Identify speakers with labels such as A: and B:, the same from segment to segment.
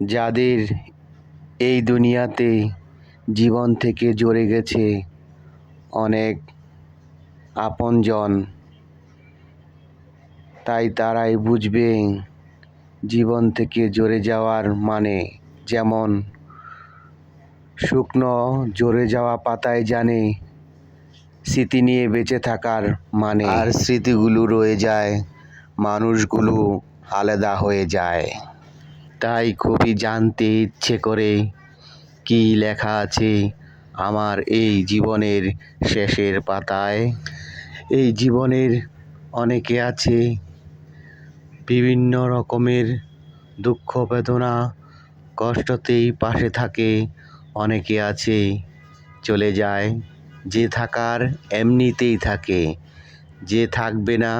A: যাদের এই দুনিয়াতে জীবন থেকে জড়ে গেছে অনেক আপনজন, তাই তারাই বুঝবে জীবন থেকে জড়ে যাওয়ার মানে। যেমন শুকনো জড়ে যাওয়া পাতায় জানে স্মৃতি নিয়ে বেঁচে থাকার মানে। আর স্মৃতিগুলো রয়ে যায়, মানুষগুলো আলাদা হয়ে যায়। তাই খুবই জানতে ইচ্ছে করে। কি লেখা আছে আমার এই জীবনের শেষের পাতায়? এই জীবনের অনেকে আছে বিভিন্ন রকমের দুঃখ বেদনা কষ্টতেই পাশে থাকে। অনেকে আছে চলে যায় যে থাকার এমনিতেই থাকে। যে থাকবে না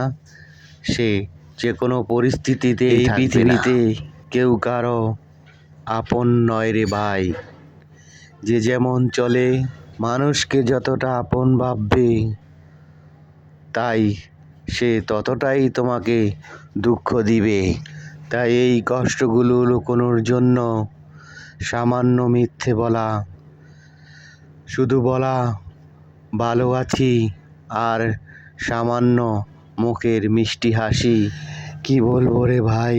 A: সে যে কোনো পরিস্থিতিতে এই পৃথিবীতে কেউ কারও আপন নয় রে ভাই। যে যেমন চলে, মানুষকে যতটা আপন ভাববে, তাই সে ততটাই তোমাকে দুঃখ দিবে। তাই এই কষ্টগুলো লুকোনোর জন্য সামান্য মিথ্যে বলা, শুধু বলা ভালো আছি আর সামান্য মুখের মিষ্টি হাসি। কি বলব রে ভাই?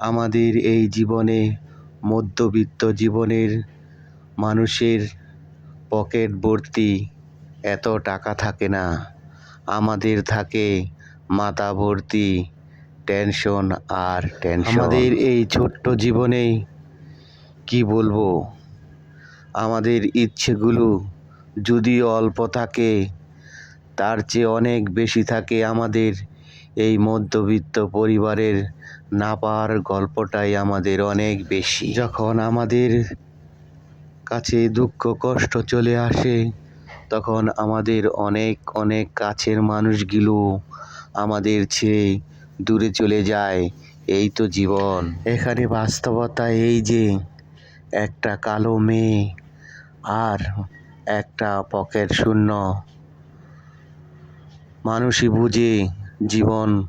A: আমাদের এই জীবনে, মধ্যবিত্ত জীবনের মানুষের পকেট ভর্তি এত টাকা থাকে না। আমাদের থাকে মাথা ভর্তি টেনশন আর টেনশন। আমাদের এই ছোট্ট জীবনে কি বলব? আমাদের ইচ্ছেগুলো যদিও অল্প থাকে, তার চেয়ে অনেক বেশি থাকে আমাদের এই মধ্যবিত্ত পরিবারের না পাওয়ার গল্পটাই আমাদের অনেক বেশি। যখন আমাদের কাছে দুঃখ, কষ্ট চলে আসে, তখন আমাদের অনেক অনেক কাছের মানুষগুলো আমাদের ছেড়ে দূরে চলে যায়। এই তো জীবন। এখানে বাস্তবতা এই যে, একটা কালো মেয়ে আর একটা পকেট শূন্য। মানুষই বুঝে জীবন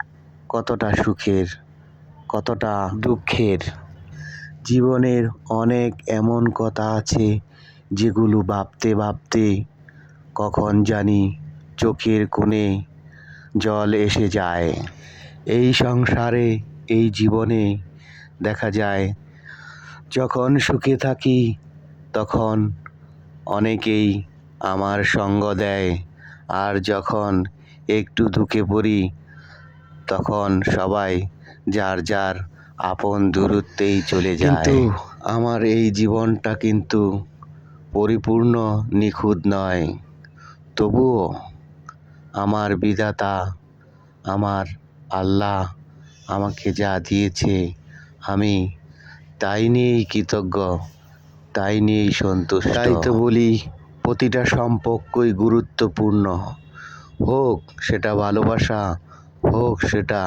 A: কতটা সুখের, কতটা দুঃখের। জীবনের অনেক এমন কথা আছে যেগুলো ভাবতে ভাবতে কখন জানি চোখের কোণে জল এসে যায়। এই সংসারে, এই জীবনে দেখা যায়, যখন সুখে থাকি তখন অনেকেই আমার সঙ্গ দেয়। আর যখন একটু দুঃখে পড়ি তখন সবাই যার যার আপন দূরত্বেই চলে যায়। কিন্তু আমার এই জীবনটা কিন্তু পরিপূর্ণ নিখুঁত নয়। তবুও আমার বিধাতা আমার আল্লাহ আমাকে যা দিয়েছে আমি তাই নিয়েই কৃতজ্ঞ তাই নিয়েই সন্তুষ্ট। তাই তো বলি প্রতিটা সম্পর্কই গুরুত্বপূর্ণ। হোক সেটা ভালোবাসা হোক সেটা।